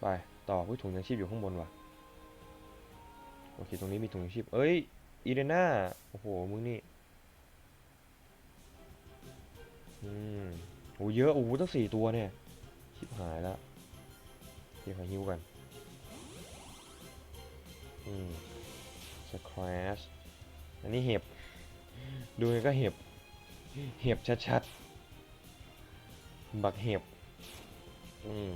ไปต่อผู้ถุงยังชีพอยู่ข้างบนว่ะโอเคตรงนี้มีถุงยังชีพเอ้ยอีเรน่าโอ้โหมึงนี่อืมโอ้เยอะโอ้โหตั้งสี่ตัวเนี่ยชิบหายแล้วเดี๋ยวขอฮิวกันอืมสครัชอันนี้เห็บ ดูไงก็เห็บ เห็บชัดๆ บักเห็บ อืม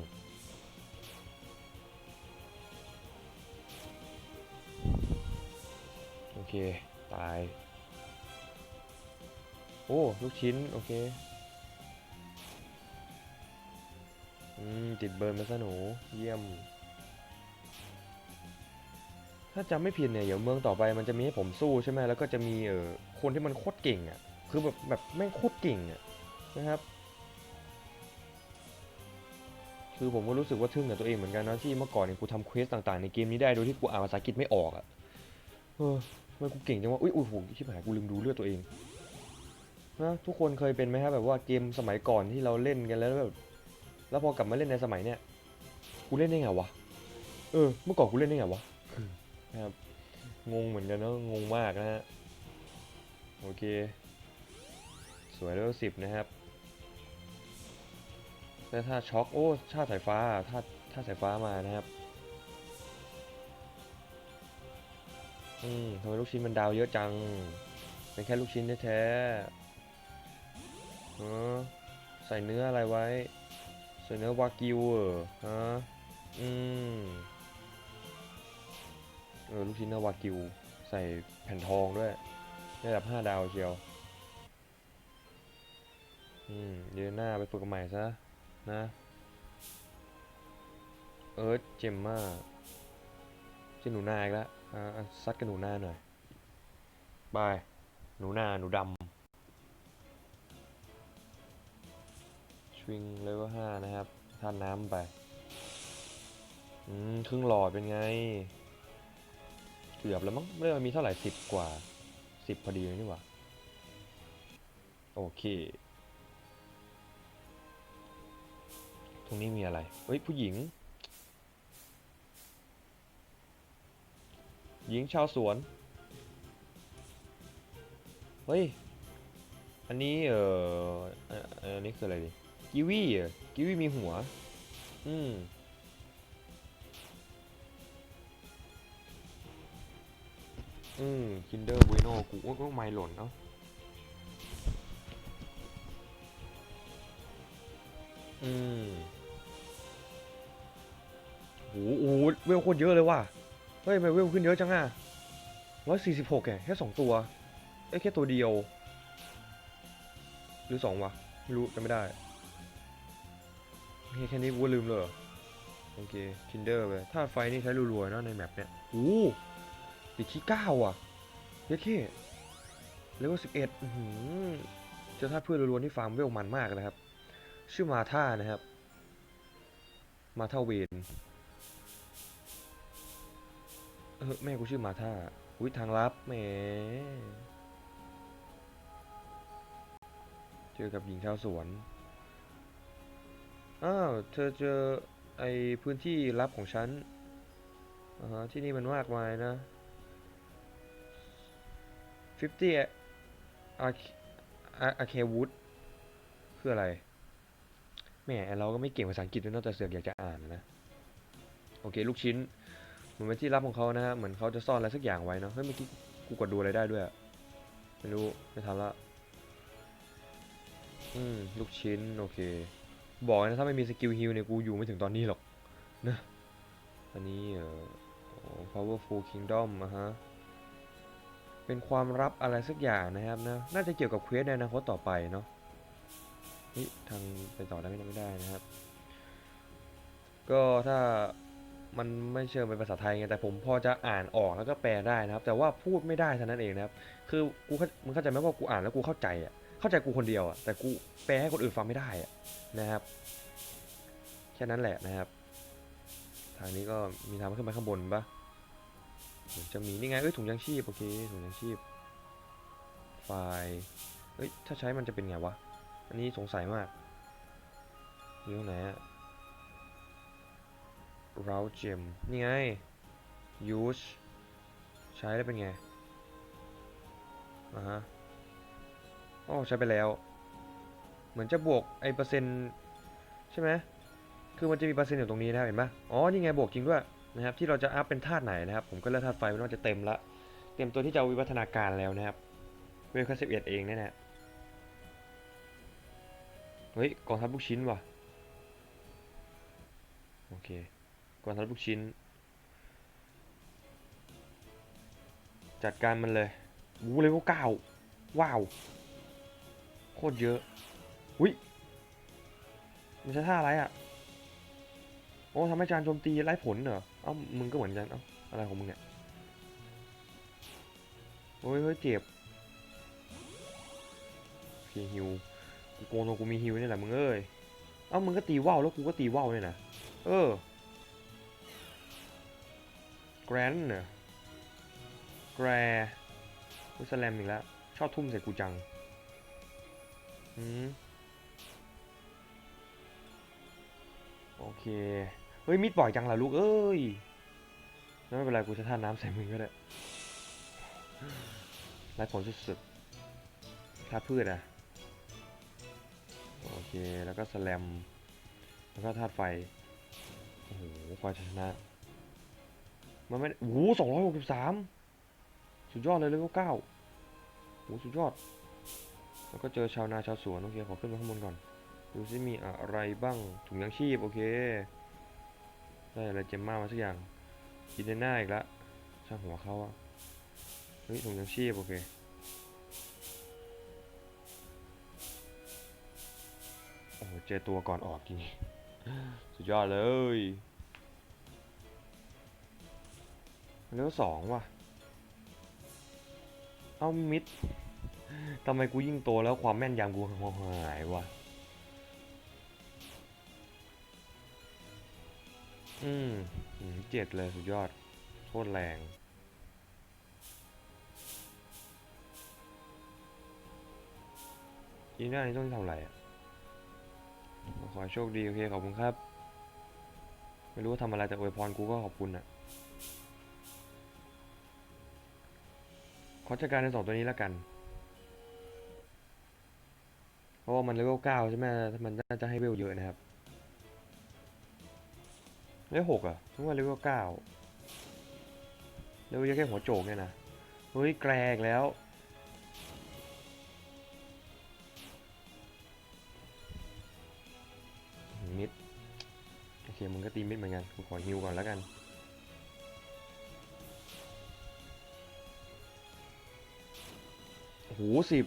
เคตาย โอ้ ลูกชิ้น โอเค อืม ติดเบิร์นมาซะหนู เยี่ยม ถ้าจำไม่ผิดเนี่ย เดี๋ยวเมืองต่อไปมันจะมีให้ผมสู้ใช่ไหม แล้วก็จะมีเออคนที่มันโคตรเก่งอะ คือแบบแบบแม่งโคตรเก่งอะนะครับคือผมก็รู้สึกว่าทึ่งกับตัวเองเหมือนกันนะที่เมื่อก่อนเนี่ยกูทำเควสต่างๆในเกมนี้ได้โดยที่กูอ่านภาษาอังกฤษไม่ออกอะ ทำไมกูเก่งจังวะอุ้ยอุ้ยโหชิบหายกูลืมดูเลือดตัวเองนะทุกคนเคยเป็นไหมครับแบบว่าเกมสมัยก่อนที่เราเล่นกันแล้วแบบแล้วพอกลับมาเล่นในสมัยเนี้ยกูเล่นได้ไงวะเออเมื่อก่อนกูเล่นได้ไงวะนะครับงงเหมือนกันเนอะงงมากนะฮะโอเค สวยเลเวลสิบนะครับแล้วถ้าช็อคโอ้ชาติสายฟ้าถ้าถ้าสายฟ้ามานะครับ อืมทำไมลูกชิ้นมันดาวเยอะจัง เป็นแค่ลูกชิ้นแท้ๆเออใส่เนื้ออะไรไว้ ใส่เนื้อวากิวเหรอฮะ อืม เออ ลูกชิ้นเนื้อวากิว ใส่แผ่นทองด้วยระดับห้าดาวเชียว อืม เดือนหน้าไปฝึกใหม่ซะ นะ เอิร์ธเจมมา ชื่หนูนาอีกแล้วอ่าซัดกับหนูนาหน่อยบายหนูนาหนูดำชวิงเลเวลห้านะครับท่านน้ำไป อืมครึ่งหลอดเป็นไง เกือบแล้วมั้งไม่ได้มันมีเท่าไหร่สิบกว่าสิบพอดีเลยนี่หว่า โอเค ตรงนี้มีอะไร เฮ้ย ผู้หญิง หญิงชาวสวน เฮ้ย อันนี้เอออะอันนี้คืออะไรดิ กิวีเหรอกิวีมีหัว อืมอืมคินเดอร์บุโนกูโอ้ยไม่หล่นเนาะอืมโอ้โหโอ้โหเวลโคตรเยอะเลยว่ะ เฮ้ยไมเวลขึ้นเยอะจังอะร้อยสี่สิบหกแค่แค่สองตัวเอ้แค่ตัวเดียว หรือสองวะไม่รู้จำไม่ได้แค่แค่นี้กูลืมเลยโอเคคินเดอร์ไปถ้าไฟนี่ใช้รัวๆเนอะในแมปเนี่ยโอ้ติดที่เก้าอะเยอะแค่เลเวลสิบเอ็ดเจอท่าเพื่อนรัวๆที่ฟาร์มเวลมันมากนะครับ ชื่อมาท่านะครับ มาท่าเวน ออแม่กูชื่อมาท่าอุ้ยทางลับแหมเจอกับหญิงชาวสวน อ้าว เธอเจอไอพื้นที่ลับของฉันอ่าที่นี่มันมากมายนะ50อาอาเควูดคืออะไร แม่เราก็ไม่เก่งภาษาอังกฤษด้วยนอะแต่เสือกอยากจะอ่านนะ โอเค ลูกชิ้น มือนเป็นที่ลับของเขานะฮะเหมือนเขาจะซ่อนอะไรสักอย่างไว้เนาะเฮ้ยเมื่อกี้กูกดดูอะไรได้ด้วยไม่รู้ไม่ทำละอืมลูกชิ้นโอเค บอกนะถ้าไม่มีสกิลฮิลเนี่ยกูอยู่ไม่ถึงตอนนี้หรอกนะอันนี้เอ่อโอ้ powerful kingdom อะฮะเป็นความลับอะไรสักอย่างนะครับนะน่าจะเกี่ยวกับเควสในอนาคตต่อไปเนาะนี่ทางไปต่อได้ไหมไม่ได้นะครับ ก็ถ้า มันไม่เชิงเป็นภาษาไทยไงแต่ผมพอจะอ่านออกแล้วก็แปลได้นะครับ แต่ว่าพูดไม่ได้เท่านั้นเองนะครับ คือกูมึงเข้าใจไหมว่ากูอ่านแล้วกูเข้าใจอะเข้าใจกูคนเดียวอะแต่กูแปลให้คนอื่นฟังไม่ได้อะนะครับแค่นั้นแหละนะครับ ทางนี้ก็มีทางขึ้นไปข้างบนปะเหมือนจะมีนี่ไงเอ้ยถุงยางชีพโอเคถุงยางชีพไฟเอ้ยถ้าใช้มันจะเป็นไงวะอันนี้สงสัยมากอยู่ตรงไหนอะ เราเจมนี่ไง use ใช้แล้วเป็นไงอ่าฮะอ๋อใช้ไปแล้ว เหมือนจะบวกไอเปอร์เซ็นต์ใช่ไหมคือมันจะมีเปอร์เซ็นต์อยู่ตรงนี้นะเห็นปะอ๋อ นี่ไงบวกจริงด้วยนะครับ ที่เราจะอัพเป็นธาตุไหนนะครับ ผมก็เลือกธาตุไฟไม่ว่าจะเต็มละ เตรียมตัวที่จะวิวัฒนาการแล้วนะครับ เวลแค่สิบเอ็ดเองเนี่ยนะเฮ้ยกองทัพลูกชิ้นว่ะ โอเค กองทัพลูกชิ้น จัดการมันเลยวูเลเวลเก้าว้าว โคตรเยอะอุ้ยมันใช้ท่าอะไรอะ โอ้ทำให้จานโจมตีไร้ผลเหรอ เอ้า มึงก็เหมือนกัน เอ้า อะไรของมึงเนี่ยโอ้ยเฮ้ยเจ็บโอเคฮิว กูโกงตรงกูมีฮิวนี่แหละมึงเอ้ย เอ้า มึงก็ตีว่าวแล้วกูก็ตีว่าวเนี่ยนะ เออ รนเนอะแกรอุสแลมอีกแล้ว ชอบทุ่มใส่กูจังอืมโอเค เฮ้ยมิดบ่อยจังล่ะลูกเอ้ยไม่เป็นไรกูจะท่าน้ำใส่มึงก็ได้ไร้ผลสุดๆท่าพืชอะโอเค แล้วก็สแลม แล้วก็ธาตุไฟ โอ้โหกว่าจะชนะ มันไม่โอ้โหสองร้อยหกสิบสามสุดยอดเลยเลเวลเก้าโอ้สุดยอด แล้วก็เจอชาวนาชาวสวนโอเคขอขึ้นไปข้างบนก่อน ดูซิมีอะไรบ้าง ถุงยังชีพโอเค ได้อะไรเจมมามาสักอย่างกินในหน้าอีกล้วช่างหัวเขาอะเฮ้ยถุงยังชีพโอเคโอ้เจอตัวก่อนออกจริงสุดยอดเลย เลเวลสองว่ะ เอามิดทำไมกูยิ่งโตแล้วความแม่นยำกูหายวะอืมอืมเจ็ดเลยสุดยอด โคตรแรง อีน่านี่ต้องทำอะไรอะ ขอโชคดี โอเค ขอบคุณครับ ไม่รู้ว่าทำอะไรแต่อวยพรกูก็ขอบคุณอะ ขอจัดการในสองตัวนี้แล้วกัน เพราะว่ามันเลเวลเก้าใช่ไหมมันน่าจะให้เวลเยอะนะครับเลเวลหกอะนึกว่าเลเวลเก้าเลเวลยอะแค่หัวโจกเนี่ยนะ เฮ้ย แกรกแล้ว มิด โอเค มึงก็ตีมิดเหมือนกัน กูขอฮิวก่อนแล้วกัน โอ้โหสิบ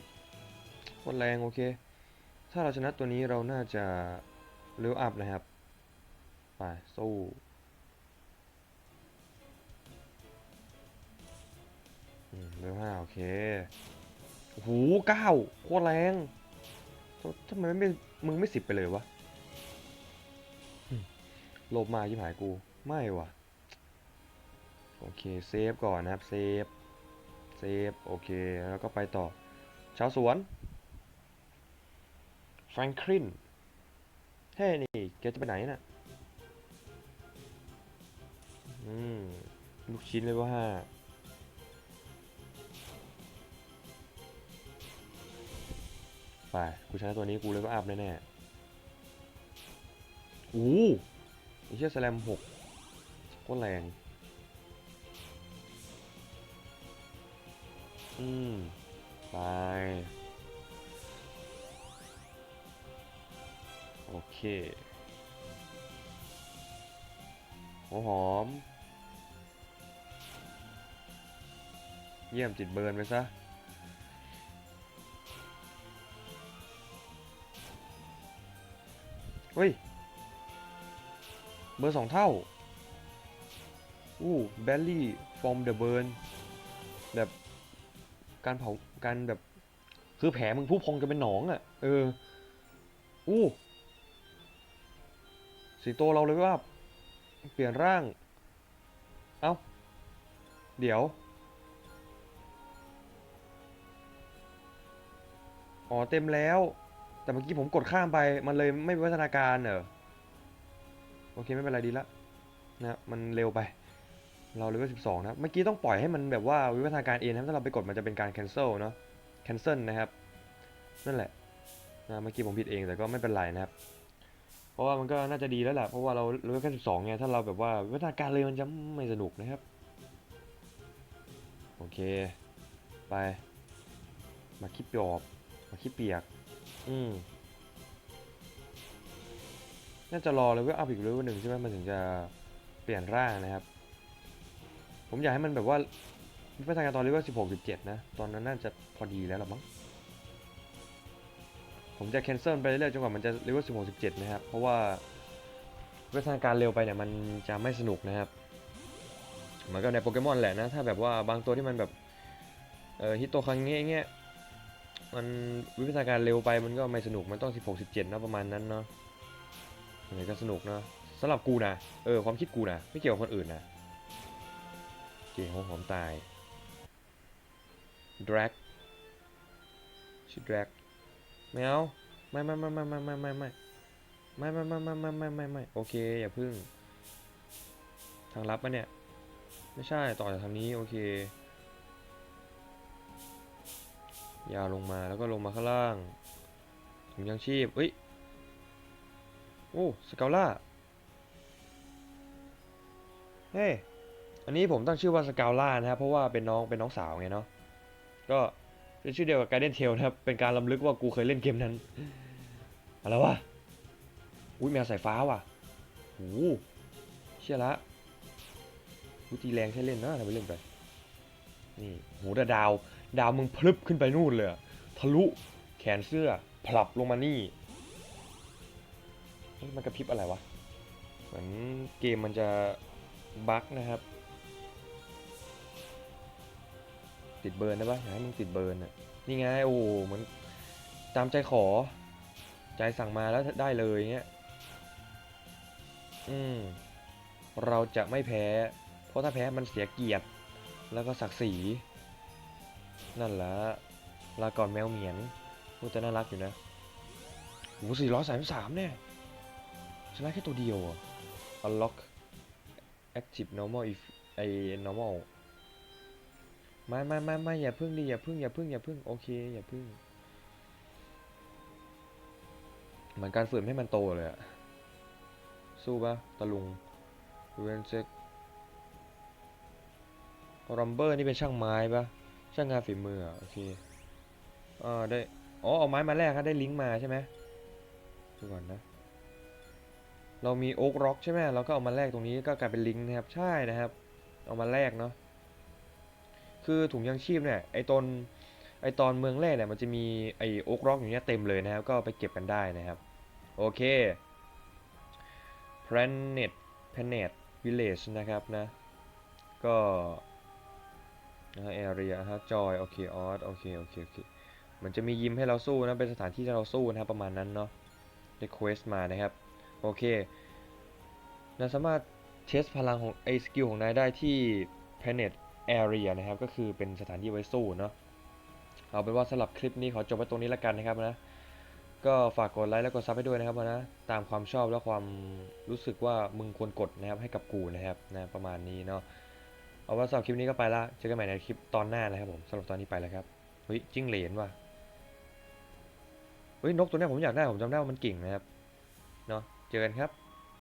โคตรแรงโอเค ถ้าเราชนะตัวนี้เราน่าจะเลเวลอัพนะครับ ไป สู้เลเวลห้าโอเคโอ้โหเก้าโคตรแรงทำไมไม่มึงไม่สิบไปเลยวะโลบมายิ่หายกู ไม่วะโอเค เซฟก่อนนะครับ เซฟ เซฟโอเค แล้วก็ไปต่อ ชาวสวนแฟรงคลินเฮ้นี่แกจะไปไหนน่ะอืม ลูกชิ้นเลยว่าห้าไปกูชนะตัวนี้กูเลยว่าอัพแน่ๆโอ้ไอ้เชี่ยสแลมหกโคตรแรง อืม ไป โอเคหัวหอม เยี่ยมจิตเบิร์นไปซะ เฮ้ย เบอร์สองเท่า อู้แบลลี่ from the burn แบบ การเผาการแบบ คือแผลมึงผู้พองจะเป็นหนองอะ่ะ เออ อู้สีโตเราเลยว่า เปลี่ยนร่าง เอ้า เดี๋ยว อ๋อเต็มแล้ว แต่เมื่อกี้ผมกดข้ามไป มันเลยไม่วิวัฒนาการเหรอ โอเคไม่เป็นไรดีละนะ มันเร็วไป เราเลเวล12 นะ เมื่อกี้ต้องปล่อยให้มันแบบว่าวิวัฒนาการเองนะครับถ้าเราไปกดมันจะเป็นการ cancel เนาะ cancel นะครับ นั่นแหละนะเมื่อกี้ผมผิดเองแต่ก็ไม่เป็นไรนะครับ เพราะว่ามันก็น่าจะดีแล้วแหละเพราะว่าเราเลเวลแค่12ไงถ้าเราแบบว่าวิวัฒนาการเลยมันจะไม่สนุกนะครับ โอเค ไป มาคิดปอบมาคิดเปียก อืมน่าจะรอเลเวลอัพอีกเลเวลหนึ่งใช่ไหมมันถึงจะเปลี่ยนร่างนะครับ ผมอยากให้มันแบบว่าวิวัฒนาการตอนเลเวล16 17นะ ตอนนั้นน่าจะพอดีแล้วละมั้ง ผมจะ cancel ไปเรื่อยๆจนกว่ามันจะเลเวล16 17นะครับ เพราะว่าวิวัฒนาการเร็วไปเนี่ยมันจะไม่สนุกนะครับ เหมือนกับในโปเกมอนแหละนะ ถ้าแบบว่าบางตัวที่มันแบบเออฮิตโตครั้งเงี้ยเงี้ยมันวิวัฒนาการเร็วไปมันก็ไม่สนุกมันต้อง 16 17นะประมาณนั้นเนาะยังไงก็สนุกเนาะสำหรับกูนะเออความคิดกูนะไม่เกี่ยวกับคนอื่นนะ เก่งของหอมตาย drag ชื่อ drag ไม่เอาไม่ไม่ไม่ไม่ไม่ไม่ไม่ไม่ไม่ไม่ไม่ไม่ไม่ไม่ไม่ไม่โอเคอย่าพึ่ง ทางลับปะเนี่ย ไม่ใช่ต่อจากทางนี้โอเค ยาวลงมาแล้วก็ลงมาข้างล่างถุงยังชีพเอ้ยโอ้สเกลล่าเฮ้ อันนี้ผมตั้งชื่อว่าสกลล่านะครับ เพราะว่าเป็นน้องเป็นน้องสาวไงเนาะก็เป็นชื่อเดียวกับ Guardian Tail นะครับ เป็นการลำลึกว่ากูเคยเล่นเกมนั้น อะไรวะ อุ้ยแมวสายฟ้าว่ะโอ้เชี่ยละอุ้ยตีแรงใช้เล่นนะทำไปเล่นไป นี่โหแต่ดาว ดาวมึงพลึบขึ้นไปนู่นเลย ทะลุแขนเสื้อผลับลงมานี่ มันกระพริบอะไรวะ เหมือนเกมมันจะบั๊กนะครับ ติดเบิร์นได้ปะอยากให้มึงติดเบิร์นอะนี่ไงโอ้โหเหมือนตามใจขอ ใจสั่งมาแล้วได้เลยเงี้ยอืมเราจะไม่แพ้ เพราะถ้าแพ้มันเสียเกียรติ แล้วก็ศักดิ์ศรีนั่นแหละลาก่อนแมวเหมียนพูดจะน่ารักอยู่นะโอ้สี่ร้อยสามสามเนี่ยชนะแค่ตัวเดียวอะ unlock active normal if ไอ normal ไม่ไม่ไม่ไม่อย่าพึ่งดิอย่าพึ่งอย่าพึ่งอย่าพึ่งโอเคอย่าพึ่งเหมือนการฝืนให้มันโตเลยอะสู้ปะตะลุงเวนเซ็กรัมเบอร์นี่เป็นช่างไม้ปะช่างงานฝีมืออะโอเคอ่าได้อ๋อเอาไม้มาแลกครับได้ลิงก์มาใช่ไหมดูก่อนนะ เรามีโอ๊กร็อกใช่ไหมเราก็เอามาแลกตรงนี้ก็กลายเป็นลิงก์นะครับ ใช่นะครับ เอามาแลกเนาะ คือถุงยังชีพเนี่ยไอตอนไอตอนเมืองแรกเนี่ยมันจะมีไอโอ๊กร็อกอยู่เงี้ยเต็มเลยนะครับ ก็ไปเก็บกันได้นะครับ โอเค planet planet village นะครับนะ ก็นะ area ฮะ joy โอเคออสโอเค โอเค โอเค มันจะมียิมให้เราสู้นะ เป็นสถานที่ที่เราสู้นะครับ ประมาณนั้นเนาะ request มานะครับ โอเคนายสามารถเทสพลังของไอสกิลของนายได้ที่ planet area นะครับ ก็คือเป็นสถานที่ไว้สู้เนาะเอาเป็นว่าสำหรับคลิปนี้ขอจบไว้ตรงนี้แล้วกันนะครับนะก็ฝากกดไลค์และกดซับให้ด้วยนะครับนะตามความชอบและความรู้สึกว่ามึงควรกดนะครับให้กับกูนะครับนะประมาณนี้เนาะเอาว่าสำหรับคลิปนี้ก็ไปละเจอกันใหม่ในคลิปตอนหน้านะครับผมสำหรับตอนนี้ไปแล้วครับเฮ้ยจิ้งเหลนว่ะเฮ้ยนกตัวนี้ผมอยากได้ผมจำได้ว่ามันเก่งนะครับเนาะเจอกันครับ